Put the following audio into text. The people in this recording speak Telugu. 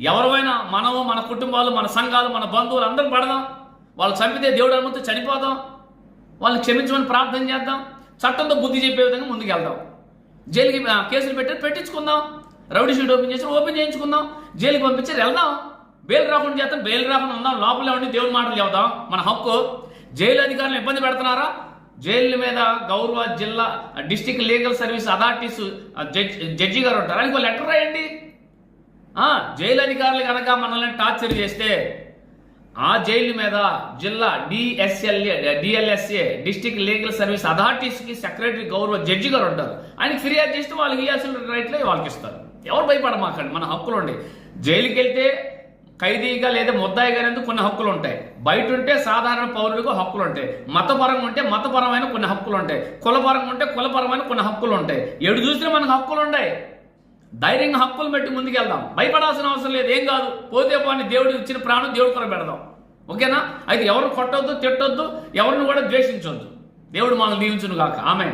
ఎవరైనా మనము మన కుటుంబాలు మన సంఘాలు మన బంధువులు అందరం పడదాం. వాళ్ళు చంపితే దేవుడు అనుమతి చనిపోదాం. వాళ్ళని క్షమించమని ప్రార్థన చేద్దాం. చట్టంతో బుద్ధి చెప్పే విధంగా ముందుకు వెళ్దాం జైలుకి ఆ, కేసులు పెట్టి పెట్టించుకుందాం. రౌడీ షీట్ ఓపెన్ చేసి ఓపెన్ చేయించుకుందాం. జైలుకి పంపించారు వెళ్దాం. బెయిల్ రాకుండా చేద్దాం. బెయిల్ రాకుండా ఉందాం. లోపలే ఉండి దేవుడి మాటలు చెబుదాం. మన హక్కు. జైలు అధికారులు ఇబ్బంది పెడుతున్నారా? జైలు మీద గౌరవ జిల్లా district legal service authorities judge గారు ఉంటారు. ఆయనకు లెటర్ రాయండి. జైలు అధికారులు కనుక మనల్ని టార్చర్ చేస్తే ఆ జైలు మీద జిల్లా DSLA DLSA district legal service అథారిటీస్కి secretary గౌరవ జడ్జి గారు ఉంటారు. ఆయనకి ఫిర్యాదు చేస్తే వాళ్ళకి ఇవ్వాల్సిన రైట్లే వాళ్ళకి ఇస్తారు. ఎవరు భయపడమాకండి? మన హక్కులు ఉండే. జైలుకి వెళ్తే ఖైదీగా లేదా ముద్దాయిగా అనేది కొన్ని హక్కులు ఉంటాయి. బయట ఉంటే సాధారణ పౌరులకు హక్కులు ఉంటాయి. మతపరంగా ఉంటే మతపరమైన కొన్ని హక్కులు ఉంటాయి. కులపరంగా ఉంటే కులపరమైన కొన్ని హక్కులు ఉంటాయి. ఎడు చూసినా మనకు హక్కులు ఉంటాయి ధైర్యంగా హక్కులు పెట్టి ముందుకెళ్దాం. భయపడాల్సిన అవసరం లేదు. ఏం కాదు. పోతే పోని దేవుడు ఇచ్చిన ప్రాణం దేవుడు కొర పెడదాం ఓకేనా? అయితే ఎవరు కొట్టొద్దు తిట్టొద్దు ఎవరిని కూడా ద్వేషించొద్దు. దేవుడు మనల్ని దీవించును కాక ఆమె